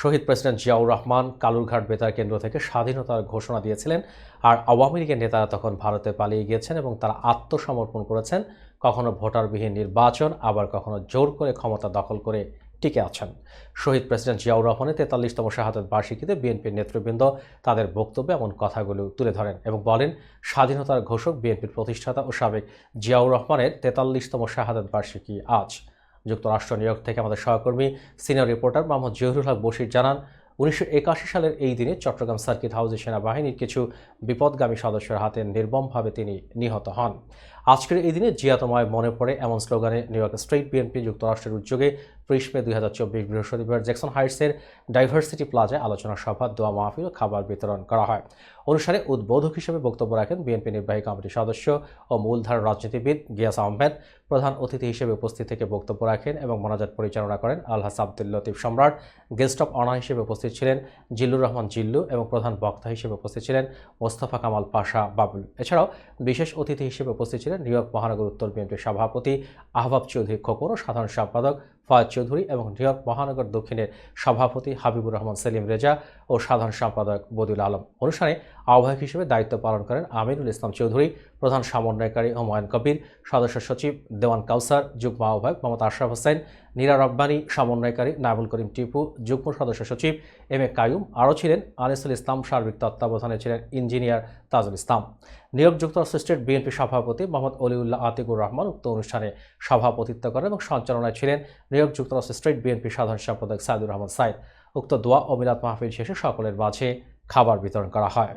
শহীদ president Ziaur Rahman Kalurghat বেতার কেন্দ্র থেকে স্বাধীনতার ঘোষণা দিয়েছিলেন আর আওয়ামী লীগের নেতারা তখন ভারতে পালিয়ে গিয়েছেন এবং তারা আত্মসমর্পণ করেছেন। কখনো ভোটারবিহীন নির্বাচন, আবার কখনো জোর করে ক্ষমতা দখল করে টিকে আছেন। শহীদ প্রেসিডেন্ট জিয়াউর রহমানের তেতাল্লিশতম শাহাদত বার্ষিকীতে বিএনপির নেতৃবৃন্দ তাদের বক্তব্যে এমন কথাগুলো তুলে ধরেন এবং বলেন, স্বাধীনতার ঘোষক বিএনপির প্রতিষ্ঠাতা ও সাবেক জিয়াউর রহমানের তেতাল্লিশতম শাহাদত বার্ষিকী আজ। যুক্তরাষ্ট্র, নিউ থেকে আমাদের সহকর্মী, সিনিয়র রিপোর্টার মোহাম্মদ জহিরুল হক বশির জানান, উনিশশো একাশি সালের এই দিনে চট্টগ্রাম সার্কিট হাউসে সেনাবাহিনীর কিছু বিপদগামী সদস্যের হাতে নির্মমভাবে তিনি নিহত হন। আজকের এই দিনে জিয়াতময় মনে পড়ে এমন স্লোগানে নিউ ইয়র্ক স্টেট বিএনপি যুক্তরাষ্ট্রের উদ্যোগে ত্রিশ মে দুই হাজার চব্বিশ বৃহস্পতিবার জ্যাকসন হাইটসের ডাইভার্সিটি প্লাজায় আলোচনা সভা, দোয়া মাহফিল খাবার বিতরণ করা হয়। অনুষ্ঠানে উদ্বোধক হিসেবে বক্তব্য রাখেন বিএনপি নির্বাহী কমিটির সদস্য ও মূলধার রাজনীতিবিদ গিয়াস আহমেদ। প্রধান অতিথি হিসেবে উপস্থিত থেকে বক্তব্য রাখেন এবং মনাজাত পরিচালনা করেন আলহাস আব্দুল লতিফ সম্রাট। গেস্ট অফ অনার হিসেবে উপস্থিত ছিলেন জিল্লুর রহমান জিল্লু এবং প্রধান বক্তা হিসেবে উপস্থিত ছিলেন মোস্তফা কামাল পাশা বাবুল। এছাড়াও বিশেষ অতিথি হিসেবে উপস্থিত ছিলেন নিউ ইয়র্ক মহানগর উত্তর বিএনপির সভাপতি আহবাব চৌধুরী খোকন ও সাধারণ সম্পাদক ফয়াজ চৌধুরী এবং নিউ মহানগর দক্ষিণের সভাপতি হাবিবুর রহমান, সেলিম রেজা ও সাধারণ সম্পাদক বদিউল আলম। অনুষ্ঠানে আহ্বায়ক হিসেবে দায়িত্ব পালন করেন আমিনুল ইসলাম চৌধুরী, প্রধান সমন্বয়কারী হুমায়ুন কবির, সদস্য সচিব দেওয়ান কাউসার, যুগ্ম আহ্বায়ক মোহাম্মদ আশরাফ হোসেন, নীরা রব্বানী, সমন্বয়কারী নাইবুল করিম টিপু, যুগ্ম সদস্য সচিব এম এ কায়ুম। আরও ছিলেন আনিসুল ইসলাম, সার্বিক তত্ত্বাবধানে ছিলেন ইঞ্জিনিয়ার তাজুল ইসলাম। নিয়োগ যুক্তরাষ্ট্র স্টেট বিএনপি সভাপতি মোহাম্মদ অলিউল্লাহ আতিকুর রহমান উক্ত অনুষ্ঠানে সভাপতিত্ব করেন এবং সঞ্চালনায় ছিলেন নিয়োগ যুক্তরাষ্ট্র স্টেট বিএনপি সাধারণ সম্পাদক সাইদুর রহমান সাইদ উক্ত দোয়া ও মিলাদ মাহফিল শেষে সকলের মাঝে খাবার বিতরণ করা হয়।